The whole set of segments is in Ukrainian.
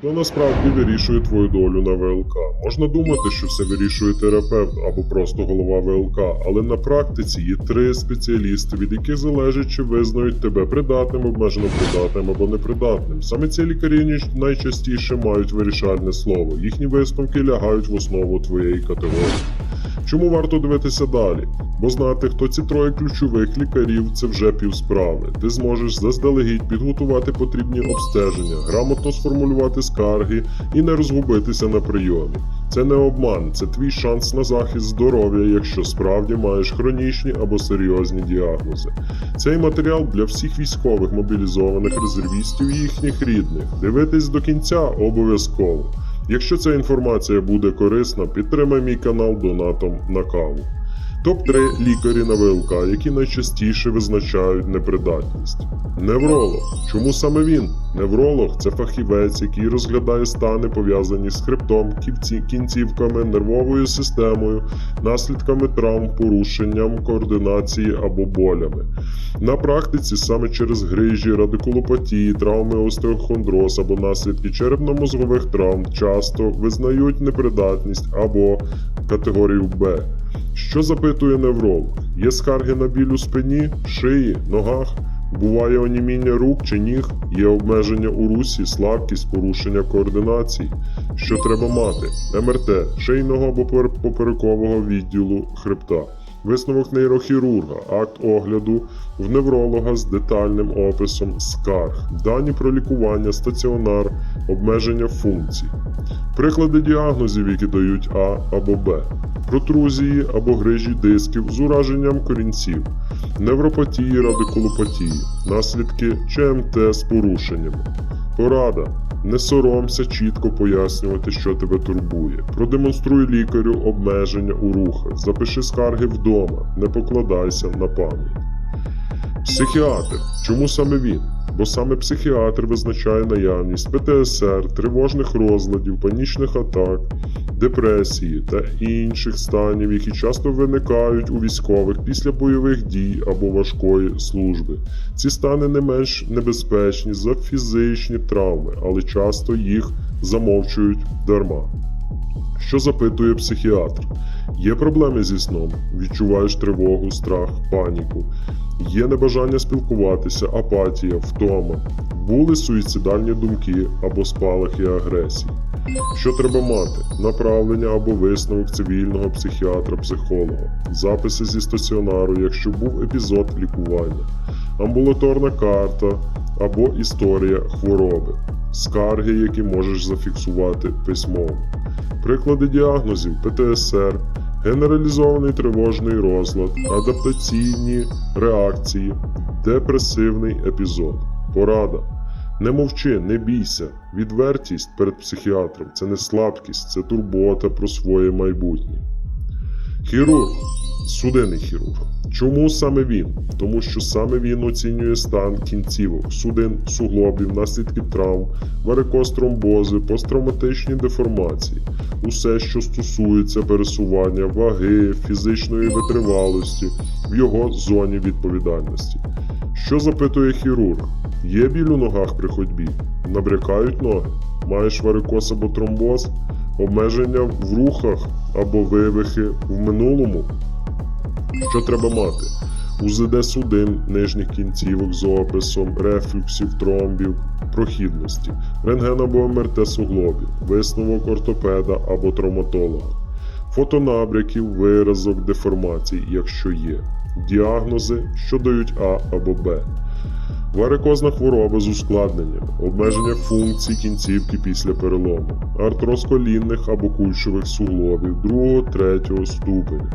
Хто насправді вирішує твою долю на ВЛК? Можна думати, що все вирішує терапевт або просто голова ВЛК, але на практиці є три спеціалісти, від яких залежить, чи визнають тебе придатним, обмежено придатним або непридатним. Саме ці лікарі найчастіше мають вирішальне слово. Їхні висновки лягають в основу твоєї категорії. Чому варто дивитися далі? Бо знати, хто ці троє ключових лікарів, це вже півсправи. Ти зможеш заздалегідь підготувати потрібні обстеження, грамотно сформулювати скарги і не розгубитися на прийомі. Це не обман, це твій шанс на захист здоров'я, якщо справді маєш хронічні або серйозні діагнози. Цей матеріал для всіх військових мобілізованих резервістів і їхніх рідних. Дивитись до кінця обов'язково. Якщо ця інформація буде корисна, підтримай мій канал донатом на каву. Топ-3 лікарі на ВЛК, які найчастіше визначають непридатність. Невролог. Чому саме він? Невролог це фахівець, який розглядає стани, пов'язані з хребтом, ківці, кінцівками, нервовою системою, наслідками травм, порушенням координації або болями. На практиці саме через грижі, радикулопатії, травми остеохондроз або наслідки черепно-мозгових травм часто визнають непридатність або категорію Б. Що запитує невролог? Є скарги на біль у спині, шиї, ногах? Буває оніміння рук чи ніг, є обмеження у русі, слабкість, порушення координації. Що треба мати? МРТ шийного або поперекового відділу хребта. Висновок нейрохірурга, акт огляду в невролога з детальним описом скарг, дані про лікування, стаціонар, обмеження функцій. Приклади діагнозів, які дають А або Б, протрузії або грижі дисків з ураженням корінців, невропатії, радикулопатії, наслідки ЧМТ з порушеннями. Порада. Не соромся чітко пояснювати, що тебе турбує. Продемонструй лікарю обмеження у рухах, запиши скарги вдома, не покладайся на пам'ять. Психіатр. Чому саме він? Бо саме психіатр визначає наявність ПТСР, тривожних розладів, панічних атак, депресії та інших станів, які часто виникають у військових після бойових дій або важкої служби. Ці стани не менш небезпечні за фізичні травми, але часто їх замовчують дарма. Що запитує психіатр? Є проблеми зі сном, відчуваєш тривогу, страх, паніку, є небажання спілкуватися, апатія, втома, були суїцидальні думки або спалахи агресії. Що треба мати? Направлення або висновок цивільного психіатра-психолога, записи зі стаціонару, якщо був епізод лікування, амбулаторна карта або історія хвороби, скарги, які можеш зафіксувати письмово. Приклади діагнозів ПТСР, генералізований тривожний розлад, адаптаційні реакції, депресивний епізод. Порада. Не мовчи, не бійся. Відвертість перед психіатром це не слабкість, це турбота про своє майбутнє. Хірург, судинний хірург. Чому саме він? Тому що саме він оцінює стан кінцівок, судин, суглобів, наслідки травм, варикоз тромбози, посттравматичні деформації, усе, що стосується пересування ваги, фізичної витривалості в його зоні відповідальності. Що запитує хірург? Є біль у ногах при ходьбі? Набрякають ноги? Маєш варикоз або тромбоз? Обмеження в рухах або вивихи в минулому? Що треба мати? УЗД судин нижніх кінцівок з описом, рефлюксів, тромбів, прохідності, рентген або МРТ суглобів, висновок ортопеда або травматолога, фотонабряків, виразок, деформацій, якщо є, діагнози, що дають А або Б. Варикозна хвороба з ускладненням, обмеження функцій кінцівки після перелому, артроз колінних або кульшових суглобів 2-3 ступеня.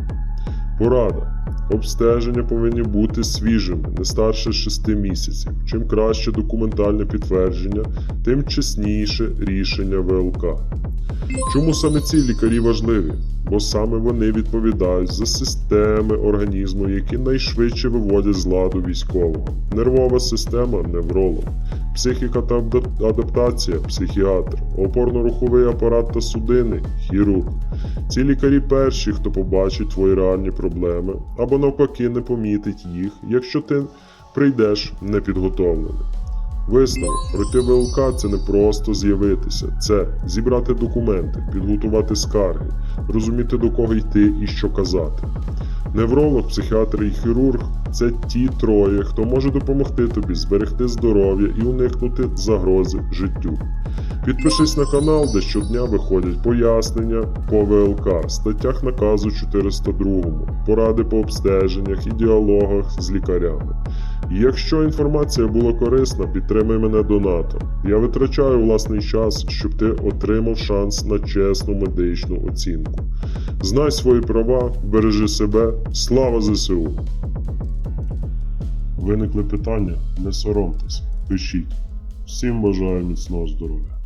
Порада. Обстеження повинні бути свіжими, не старше 6 місяців. Чим краще документальне підтвердження, тим чесніше рішення ВЛК. Чому саме ці лікарі важливі? Бо саме вони відповідають за системи організму, які найшвидше виводять з ладу військового. Нервова система невролог, психіка та адаптація психіатр, опорно-руховий апарат та судини хірург. Ці лікарі перші, хто побачить твої реальні проблеми, або навпаки не помітить їх, якщо ти прийдеш непідготовлений. Висновок пройти ВЛК це не просто з'явитися, це зібрати документи, підготувати скарги, розуміти до кого йти і що казати. Невролог, психіатр і хірург це ті троє, хто може допомогти тобі зберегти здоров'я і уникнути загрози життю. Підпишись на канал, де щодня виходять пояснення по ВЛК, статтях наказу 402, поради по обстеженнях і діалогах з лікарями. Якщо інформація була корисна, підтримай мене донатом. Я витрачаю власний час, щоб ти отримав шанс на чесну медичну оцінку. Знай свої права, бережи себе, слава ЗСУ! Виникли питання? Не соромтесь, пишіть. Всім бажаю міцного здоров'я.